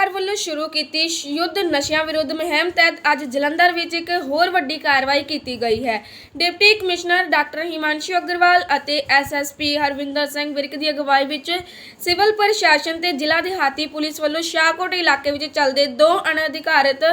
ਸਰਕਾਰ ਵੱਲੋਂ ਸ਼ੁਰੂ ਕੀਤੀ ਯੁੱਧ ਨਸ਼ਿਆਂ ਵਿਰੁੱਧ ਮੁਹਿੰਮ ਤਹਿਤ ਅੱਜ ਜਲੰਧਰ ਵਿੱਚ ਇੱਕ ਹੋਰ ਵੱਡੀ ਕਾਰਵਾਈ ਕੀਤੀ ਗਈ ਹੈ। Deputy commissioner doctor Himanshu Agarwal ਅਤੇ ਐਸਐਸਪੀ ਹਰਵਿੰਦਰ ਸਿੰਘ ਵਿਰਕ ਦੀ ਅਗਵਾਈ ਵਿੱਚ ਸਿਵਲ ਪ੍ਰਸ਼ਾਸਨ ਤੇ ਜ਼ਿਲ੍ਹਾ ਦਿਹਾਤੀ ਪੁਲਿਸ ਵੱਲੋਂ ਸ਼ਾਹਕੋਟ ਇਲਾਕੇ ਵਿੱਚ ਚੱਲਦੇ ਦੋ ਅਣਅਧਿਕਾਰਤ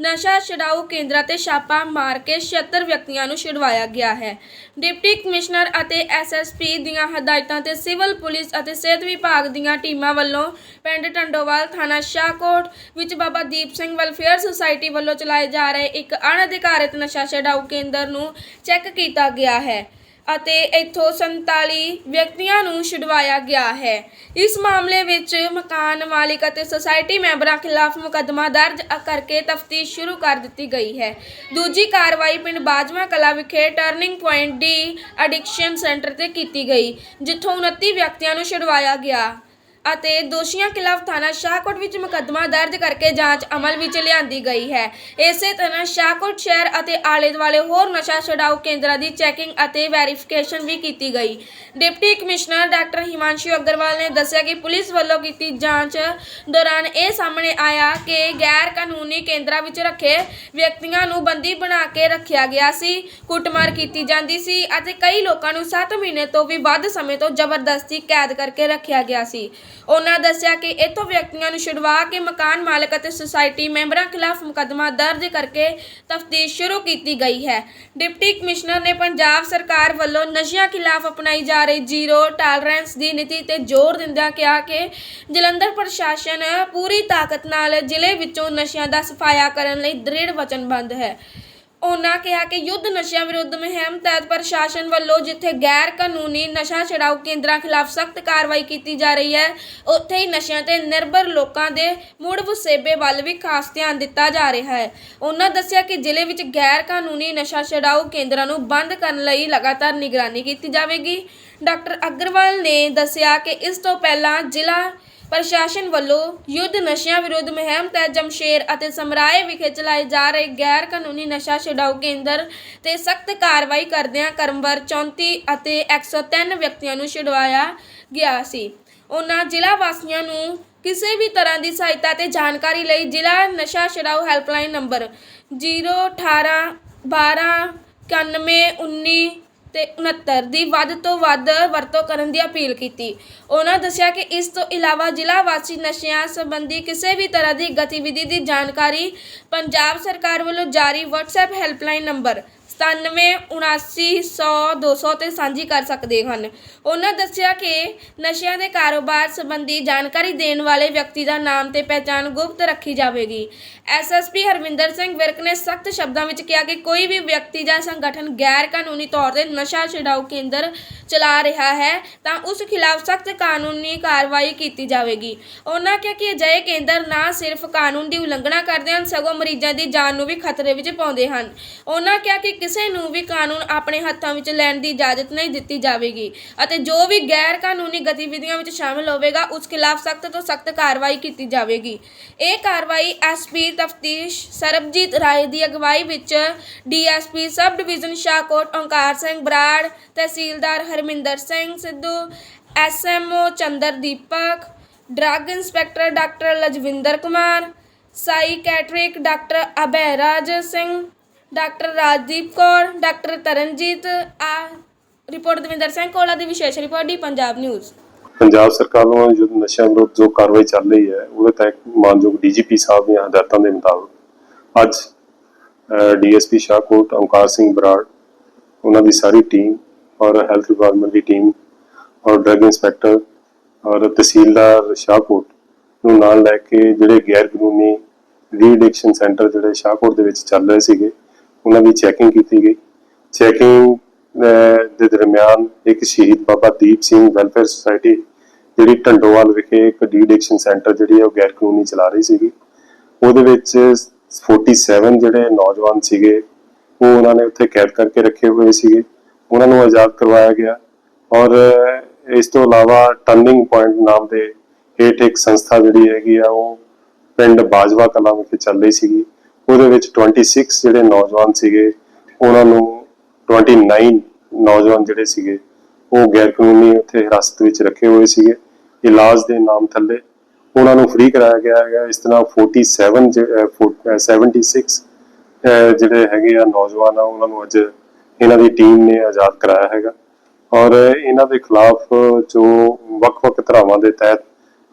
ਨਸ਼ਾ ਛਡਾਊ ਕੇਂਦਰਾਂ ਤੇ ਛਾਪਾ ਮਾਰ ਕੇ 76 ਵਿਅਕਤੀਆਂ ਨੂੰ ਛੁਡਵਾਇਆ ਗਿਆ ਹੈ। ਡਿਪਟੀ ਕਮਿਸ਼ਨਰ ਅਤੇ ਐਸਐਸਪੀ ਦੀਆਂ ਹਦਾਇਤਾਂ ਤੇ ਸਿਵਲ ਪੁਲਿਸ ਅਤੇ ਸਿਹਤ ਵਿਭਾਗ ਦੀਆਂ ਟੀਮਾਂ ਵੱਲੋਂ ਪਿੰਡ ਟੰਡੋਵਾਲ ਥਾਣਾ ਸ਼ਾਹ ਸ਼ਾਹਕੋਟ ਵਿੱਚ ਬਾਬਾ ਦੀਪ ਸਿੰਘ ਵੈਲਫੇਅਰ ਸੁਸਾਇਟੀ ਵੱਲੋਂ ਚਲਾਏ ਜਾ ਰਹੇ ਇੱਕ ਅਣਅਧਿਕਾਰਤ ਨਸ਼ਾ ਛਡਾਊ ਕੇਂਦਰ ਨੂੰ ਚੈੱਕ ਕੀਤਾ ਗਿਆ ਹੈ ਅਤੇ ਇੱਥੋਂ 47 ਵਿਅਕਤੀਆਂ ਨੂੰ ਛੁਡਵਾਇਆ ਗਿਆ ਹੈ। ਇਸ ਮਾਮਲੇ ਵਿੱਚ ਮਕਾਨ ਮਾਲਿਕ ਅਤੇ ਸੁਸਾਇਟੀ ਮੈਂਬਰਾਂ ਖਿਲਾਫ ਮੁਕੱਦਮਾ ਦਰਜ ਕਰਕੇ ਤਫਤੀਸ਼ ਸ਼ੁਰੂ ਕਰ ਦਿੱਤੀ ਗਈ ਹੈ। ਦੂਜੀ ਕਾਰਵਾਈ ਪਿੰਡ ਬਾਜਵਾ ਕਲਾ ਵਿਖੇ turning point de addiction centre ਤੇ ਕੀਤੀ ਗਈ, ਜਿੱਥੋਂ 29 ਵਿਅਕਤੀਆਂ ਨੂੰ ਛੁਡਵਾਇਆ ਗਿਆ। ਅਤੇ ਦੋਸ਼ੀਆਂ ਖਿਲਾਫ ਥਾਣਾ ਸ਼ਾਹਕੋਟ ਵਿੱਚ ਮੁਕੱਦਮਾ ਦਰਜ ਕਰਕੇ ਜਾਂਚ ਅਮਲ ਵਿੱਚ ਲਿਆਂਦੀ ਗਈ ਹੈ। ਇਸੇ ਤਰ੍ਹਾਂ ਸ਼ਾਹਕੋਟ ਸ਼ਹਿਰ ਅਤੇ ਆਲੇ ਦੁਆਲੇ ਹੋਰ ਨਸ਼ਾ ਛਡਾਊ ਕੇਂਦਰਾਂ ਦੀ ਚੈਕਿੰਗ ਅਤੇ ਵੈਰੀਫਿਕੇਸ਼ਨ ਵੀ ਕੀਤੀ ਗਈ। Deputy commissioner doctor Himanshu Agarwal ਨੇ ਦੱਸਿਆ ਕਿ ਪੁਲਿਸ ਵੱਲੋਂ ਕੀਤੀ ਜਾਂਚ ਦੌਰਾਨ ਇਹ ਸਾਹਮਣੇ ਆਇਆ ਕਿ ਗੈਰ ਕਾਨੂੰਨੀ ਕੇਂਦਰਾਂ ਵਿੱਚ ਰੱਖੇ ਵਿਅਕਤੀਆਂ ਨੂੰ ਬੰਦੀ ਬਣਾ ਕੇ ਰੱਖਿਆ ਗਿਆ ਸੀ, ਕੁੱਟਮਾਰ ਕੀਤੀ ਜਾਂਦੀ ਸੀ ਅਤੇ ਕਈ ਲੋਕਾਂ ਨੂੰ 7 ਮਹੀਨੇ ਤੋਂ ਵੀ ਵੱਧ ਸਮੇਂ ਤੋਂ ਜ਼ਬਰਦਸਤੀ ਕੈਦ ਕਰਕੇ ਰੱਖਿਆ ਗਿਆ ਸੀ। ਉਹਨਾਂ ਦੱਸਿਆ ਕਿ ਇਥੋਂ ਵਿਅਕਤੀਆਂ ਨੂੰ ਛੁਡਵਾ ਕੇ ਮਕਾਨ ਮਾਲਕ ਅਤੇ ਸੁਸਾਇਟੀ ਮੈਂਬਰਾਂ ਖਿਲਾਫ ਮੁਕੱਦਮਾ ਦਰਜ ਕਰਕੇ ਤਫਤੀਸ਼ ਸ਼ੁਰੂ ਕੀਤੀ ਗਈ ਹੈ। ਡਿਪਟੀ ਕਮਿਸ਼ਨਰ ਨੇ ਪੰਜਾਬ ਸਰਕਾਰ ਵੱਲੋਂ ਨਸ਼ਿਆਂ ਖਿਲਾਫ ਅਪਣਾਈ ਜਾ ਰਹੀ ਜ਼ੀਰੋ ਟਾਲਰੈਂਸ ਦੀ ਨੀਤੀ ਤੇ ਜ਼ੋਰ ਦਿੰਦਿਆਂ ਕਿਹਾ ਕਿ ਜਲੰਧਰ ਪ੍ਰਸ਼ਾਸਨ ਪੂਰੀ ਤਾਕਤ ਨਾਲ ਜ਼ਿਲ੍ਹੇ ਵਿੱਚੋਂ ਨਸ਼ਿਆਂ ਦਾ ਸਫਾਇਆ ਕਰਨ ਲਈ ਦ੍ਰਿੜ ਵਚਨਬੱਧ ਹੈ। ਉਹਨਾਂ ਕਿਹਾ ਕਿ ਯੁੱਧ ਨਸ਼ਿਆਂ ਵਿਰੁੱਧ ਮੁਹਿੰਮ ਤਹਿਤ ਪ੍ਰਸ਼ਾਸਨ ਵੱਲੋਂ ਜਿੱਥੇ ਗੈਰ ਕਾਨੂੰਨੀ ਨਸ਼ਾ ਛਡਾਊ ਕੇਂਦਰਾਂ ਖਿਲਾਫ ਸਖਤ ਕਾਰਵਾਈ ਕੀਤੀ ਜਾ ਰਹੀ ਹੈ, ਉੱਥੇ ਹੀ ਨਸ਼ਿਆਂ ਤੇ ਨਿਰਭਰ ਲੋਕਾਂ ਦੇ ਮੁੜ ਵਸੇਬੇ ਵੱਲ ਵੀ ਖਾਸ ਧਿਆਨ ਦਿੱਤਾ ਜਾ ਰਿਹਾ ਹੈ। ਉਹਨਾਂ ਦੱਸਿਆ ਕਿ ਜ਼ਿਲ੍ਹੇ ਵਿੱਚ ਗੈਰ ਕਾਨੂੰਨੀ ਨਸ਼ਾ ਛਡਾਊ ਕੇਂਦਰਾਂ ਨੂੰ ਬੰਦ ਕਰਨ ਲਈ ਲਗਾਤਾਰ ਨਿਗਰਾਨੀ ਕੀਤੀ ਜਾਵੇਗੀ। ਡਾਕਟਰ ਅਗਰਵਾਲ ਨੇ ਦੱਸਿਆ ਕਿ ਇਸ ਤੋਂ ਪਹਿਲਾਂ ਜ਼ਿਲ੍ਹਾ ਪ੍ਰਸ਼ਾਸਨ ਵੱਲੋਂ ਯੁੱਧ ਨਸ਼ਿਆਂ ਵਿਰੁੱਧ ਮੁਹਿੰਮ ਤਹਿਤ ਜਮਸ਼ੇਰ ਅਤੇ ਸਮਰਾਏ ਵਿਖੇ ਚਲਾਏ ਜਾ ਰਹੇ ਗੈਰ ਕਾਨੂੰਨੀ ਨਸ਼ਾ ਛਡਾਊ ਕੇਂਦਰ ਤੇ ਸਖਤ ਕਾਰਵਾਈ ਕਰਦਿਆਂ ਕਰਮਵਰ 34 ਅਤੇ 103 ਵਿਅਕਤੀਆਂ ਨੂੰ ਛੁਡਵਾਇਆ ਗਿਆ ਸੀ। ਉਹਨਾਂ ਜ਼ਿਲ੍ਹਾ ਵਾਸੀਆਂ ਨੂੰ ਕਿਸੇ ਵੀ ਤਰ੍ਹਾਂ ਦੀ ਸਹਾਇਤਾ ਤੇ ਜਾਣਕਾਰੀ ਲਈ ਜ਼ਿਲ੍ਹਾ ਨਸ਼ਾ ਛਡਾਊ ਹੈਲਪਲਾਈਨ ਨੰਬਰ 018 12 91 19 ਤੇ 69 ਦੀ ਵੱਧ ਤੋਂ ਵੱਧ ਵਰਤੋਂ ਕਰਨ ਦੀ ਅਪੀਲ ਕੀਤੀ। ਉਹਨਾਂ ਦੱਸਿਆ ਕਿ ਇਸ ਤੋਂ ਇਲਾਵਾ ਜ਼ਿਲ੍ਹਾ ਵਾਸੀ ਨਸ਼ਿਆਂ ਸੰਬੰਧੀ ਕਿਸੇ ਵੀ ਤਰ੍ਹਾਂ ਦੀ ਗਤੀਵਿਧੀ ਦੀ ਜਾਣਕਾਰੀ ਪੰਜਾਬ ਸਰਕਾਰ ਵੱਲੋਂ ਜਾਰੀ WhatsApp ਹੈਲਪਲਾਈਨ ਨੰਬਰ 9779010200 ਤੇ ਸਾਂਝੀ ਕਰ ਸਕਦੇ ਹਨ। ਉਹਨਾਂ ਦੱਸਿਆ ਕਿ ਨਸ਼ਿਆਂ ਦੇ ਕਾਰੋਬਾਰ ਸੰਬੰਧੀ ਜਾਣਕਾਰੀ ਦੇਣ ਵਾਲੇ ਵਿਅਕਤੀ ਦਾ ਨਾਮ ਤੇ ਪਹਿਚਾਣ ਗੁਪਤ ਰੱਖੀ ਜਾਵੇਗੀ। ਐਸਐਸਪੀ ਹਰਵਿੰਦਰ ਸਿੰਘ ਵਿਰਕ ਨੇ ਸਖਤ ਸ਼ਬਦਾਂ ਵਿੱਚ ਕਿਹਾ ਕਿ ਕੋਈ ਵੀ ਵਿਅਕਤੀ ਜਾਂ ਸੰਗਠਨ ਗੈਰ ਕਾਨੂੰਨੀ ਤੌਰ ਤੇ ਨਸ਼ਾ ਛਡਾਊ ਕੇਂਦਰ ਚਲਾ ਰਿਹਾ ਹੈ, ਤਾਂ ਉਸ ਖਿਲਾਫ ਸਖਤ ਕਾਨੂੰਨੀ ਕਾਰਵਾਈ ਕੀਤੀ ਜਾਵੇਗੀ। ਉਹਨਾਂ ਕਿਹਾ ਕਿ ਅਜਿਹੇ ਕੇਂਦਰ ਨਾ ਸਿਰਫ ਕਾਨੂੰਨ ਦੀ ਉਲੰਘਣਾ ਕਰਦੇ ਹਨ, ਸਗੋਂ ਮਰੀਜ਼ਾਂ ਦੀ ਜਾਨ ਨੂੰ ਵੀ ਖਤਰੇ ਵਿੱਚ ਪਾਉਂਦੇ ਹਨ। ਉਹਨਾਂ ਕਿਹਾ ਕਿ ਕਿਸੇ ਨੂੰ ਵੀ ਕਾਨੂੰਨ ਆਪਣੇ ਹੱਥਾਂ ਵਿੱਚ ਲੈਣ ਦੀ ਇਜਾਜ਼ਤ ਨਹੀਂ ਦਿੱਤੀ ਜਾਵੇਗੀ ਅਤੇ ਜੋ ਵੀ ਗੈਰ ਕਾਨੂੰਨੀ ਗਤੀਵਿਧੀਆਂ ਵਿੱਚ ਸ਼ਾਮਲ ਹੋਵੇਗਾ, ਉਸ ਖਿਲਾਫ ਸਖਤ ਤੋਂ ਸਖਤ ਕਾਰਵਾਈ ਕੀਤੀ ਜਾਵੇਗੀ। ਇਹ ਕਾਰਵਾਈ ਐਸਪੀ ਤਫਤੀਸ਼ ਸਰਬਜੀਤ ਰਾਏ ਦੀ ਅਗਵਾਈ ਵਿੱਚ DSP sub division Shahkot Onkar Singh Brar, tehsildar Harminder Singh Sidhu SMO Chander Deepak drug inspector doctor Lajwinder Kumar, psychiatric doctor Abhairaj Singh doctor Rajdeep Kaur, doctor Taranjeet, ਆ ਰਿਪੋਰਟ ਦਵਿੰਦਰ ਸਿੰਘ ਕੋਲਾ ਦੀ ਵਿਸ਼ੇਸ਼ report the Punjab news. Punjab ਸਰਕਾਰ ਵੱਲੋਂ ਜੋ ਨਸ਼ਿਆਂ ਵਿਰੁੱਧ ਜੋ ਕਾਰਵਾਈ ਚੱਲ ਰਹੀ ਹੈ, ਉਹਦੇ ਤਹਿਤ ਮਾਨਯੋਗ ਡੀਜੀਪੀ ਸਾਹਿਬ ਦੀਆਂ ਹਦਾਇਤਾਂ ਦੇ ਮੁਤਾਬਕ ਅੱਜ ਡੀਐਸਪੀ ਸ਼ਾਹਕੋਟ, ਓਮਕਾਰ ਸਿੰਘ ਬਰਾੜ, ਉਹਨਾਂ ਦੀ ਸਾਰੀ ਟੀਮ ਔਰ ਹੈਲਥ ਡਿਪਾਰਟਮੈਂਟ ਦੀ ਟੀਮ ਔਰ ਡਰੱਗ ਇੰਸਪੈਕਟਰ ਔਰ ਤਹਿਸੀਲਦਾਰ ਸ਼ਾਹਕੋਟ ਨੂੰ ਨਾਲ ਲੈ ਕੇ ਜਿਹੜੇ ਗੈਰ ਕਾਨੂੰਨੀ ਰੀਐਡਿਕਸ਼ਨ ਸੈਂਟਰ ਜਿਹੜੇ ਸ਼ਾਹਕੋਟ ਦੇ ਵਿੱਚ ਚੱਲ ਰਹੇ ਸੀਗੇ ਉਹਨਾਂ ਦੀ ਚੈਕਿੰਗ ਕੀਤੀ ਗਈ। ਚੈਕਿੰਗ ਦੇ ਦਰਮਿਆਨ ਇੱਕ ਸ਼ਹੀਦ ਬਾਬਾ ਦੀਪ ਸਿੰਘ ਵੈਲਫੇਅਰ ਸੁਸਾਇਟੀ ਜਿਹੜੀ ਢੰਡੋਵਾਲ ਵਿਖੇ ਇੱਕ ਡੀਡਿਕਸ਼ਨ ਸੈਂਟਰ ਜਿਹੜੀ ਹੈ ਉਹ ਗੈਰ ਕਾਨੂੰਨੀ ਚਲਾ ਰਹੀ ਸੀਗੀ। ਉਹਦੇ ਵਿੱਚ 47 ਜਿਹੜੇ ਨੌਜਵਾਨ ਸੀਗੇ, ਉਹ ਉਹਨਾਂ ਨੇ ਉੱਥੇ ਕੈਦ ਕਰਕੇ ਰੱਖੇ ਹੋਏ ਸੀਗੇ। ਉਹਨਾਂ ਨੂੰ ਆਜ਼ਾਦ ਕਰਵਾਇਆ ਗਿਆ ਔਰ ਇਸ ਤੋਂ ਇਲਾਵਾ ਟਰਨਿੰਗ ਪੁਆਇੰਟ ਨਾਮ ਦੇ ਹੇਠ ਇੱਕ ਸੰਸਥਾ ਜਿਹੜੀ ਹੈਗੀ ਆ, ਉਹ ਪਿੰਡ ਬਾਜਵਾ ਕਲਾਂ ਵਿਖੇ ਚੱਲ ਰਹੀ ਸੀਗੀ। ਉਹਦੇ ਵਿੱਚ 26 ਜਿਹੜੇ ਨੌਜਵਾਨ ਸੀਗੇ, ਉਹਨਾਂ ਨੂੰ 29 ਨੌਜਵਾਨ ਜਿਹੜੇ ਸੀਗੇ, ਉਹ ਗੈਰ ਕਾਨੂੰਨੀ ਉੱਥੇ ਹਿਰਾਸਤ ਵਿੱਚ ਰੱਖੇ ਹੋਏ ਸੀਗੇ। ਇਲਾਜ ਦੇ ਨਾਮ ਥੱਲੇ ਉਹਨਾਂ ਨੂੰ ਫ੍ਰੀ ਕਰਾਇਆ ਗਿਆ ਹੈਗਾ। ਇਸ ਤਰ੍ਹਾਂ 47 76 ਜਿਹੜੇ ਹੈਗੇ ਆ ਨੌਜਵਾਨ ਆ, ਉਹਨਾਂ ਨੂੰ ਅੱਜ ਇਹਨਾਂ ਦੀ ਟੀਮ ਨੇ ਆਜ਼ਾਦ ਕਰਾਇਆ ਹੈਗਾ। ਔਰ ਇਹਨਾਂ ਦੇ ਖਿਲਾਫ ਜੋ ਵੱਖ-ਵੱਖ ਧਾਰਾਵਾਂ ਦੇ ਤਹਿਤ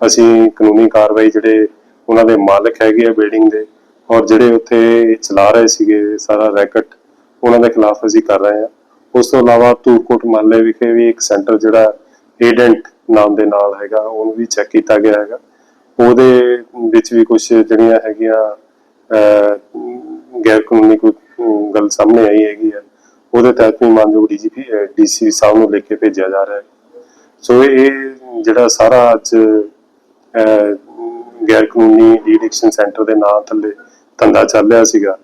ਅਸੀਂ ਕਾਨੂੰਨੀ ਕਾਰਵਾਈ ਜਿਹੜੇ ਉਹਨਾਂ ਦੇ ਮਾਲਕ ਹੈਗੇ ਆ ਬਿਲਡਿੰਗ ਦੇ ਔਰ ਜਿਹੜੇ ਉੱਥੇ ਚਲਾ ਰਹੇ ਸੀਗੇ ਸਾਰਾ ਰੈਕਟ, ਉਹਨਾਂ ਦੇ ਖਿਲਾਫ ਅਸੀਂ ਕਰ ਰਹੇ ਹਾਂ। ਉਸ ਤੋਂ ਇਲਾਵਾ ਧੂਰਕੋਟ ਮਹੱਲੇ ਵਿਖੇ ਵੀ ਇੱਕ ਸੈਂਟਰ ਜਿਹੜਾ ਏਡੈਂਟ ਨਾਮ ਦੇ ਨਾਲ ਹੈਗਾ, ਉਹਨੂੰ ਵੀ ਚੈੱਕ ਕੀਤਾ ਗਿਆ ਹੈਗਾ। ਉਹਦੇ ਵਿੱਚ ਵੀ ਕੁਝ ਜਿਹੜੀਆਂ ਹੈਗੀਆਂ ਗੈਰ ਕਾਨੂੰਨੀ ਕੋਈ ਗੱਲ ਸਾਹਮਣੇ ਆਈ ਹੈਗੀ ਹੈ ਉਹਦੇ ਤਹਿਤ ਵੀ ਮਾਨਯੋਗ ਡੀਜੀਪੀ ਡੀਸੀ ਸਾਹਿਬ ਨੂੰ ਲੈ ਕੇ ਭੇਜਿਆ ਜਾ ਰਿਹਾ ਹੈ। ਸੋ ਇਹ ਜਿਹੜਾ ਸਾਰਾ ਅੱਜ ਗੈਰ ਕਾਨੂੰਨੀ ਡੀਡਿਕਸ਼ਨ ਸੈਂਟਰ ਦੇ ਨਾਂ ਥੱਲੇ ਧੰਦਾ ਚੱਲ ਰਿਹਾ ਸੀਗਾ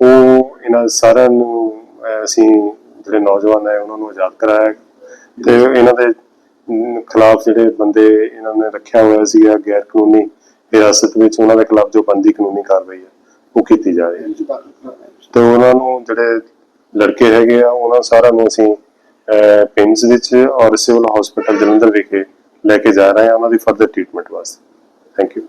ਉਹ ਇਹਨਾਂ ਸਾਰਿਆਂ ਨੂੰ ਅਸੀਂ ਜਿਹੜੇ ਨੌਜਵਾਨ ਹੈ ਉਹਨਾਂ ਨੂੰ ਆਜ਼ਾਦ ਕਰਾਇਆ। ਤੇ ਇਹਨਾਂ ਦੇ ਖਿਲਾਫ ਜਿਹੜੇ ਬੰਦੇ ਇਹਨਾਂ ਨੇ ਰੱਖਿਆ ਹੋਇਆ ਸੀਗਾ ਗੈਰ ਕਾਨੂੰਨੀ ਹਿਰਾਸਤ ਵਿੱਚ ਉਹਨਾਂ ਦੇ ਖਿਲਾਫ ਜੋ ਬੰਦੀ ਕਾਨੂੰਨੀ ਕਾਰਵਾਈ ਹੈ ਉਹ ਕੀਤੀ ਜਾ ਰਹੀ ਹੈ। ਤੇ ਉਹਨਾਂ ਨੂੰ ਜਿਹੜੇ ਲੜਕੇ ਹੈਗੇ ਆ ਉਹਨਾਂ ਸਾਰਿਆਂ ਨੂੰ ਅਸੀਂ ਪਿੰਸ ਵਿੱਚ ਔਰ ਸਿਵਲ ਹਸਪੀਟਲ ਜਲੰਧਰ ਵਿਖੇ ਲੈ ਕੇ ਜਾ ਰਹੇ ਹਾਂ ਉਹਨਾਂ ਦੀ ਫਰਦਰ ਟ੍ਰੀਟਮੈਂਟ ਵਾਸਤੇ। Thank you.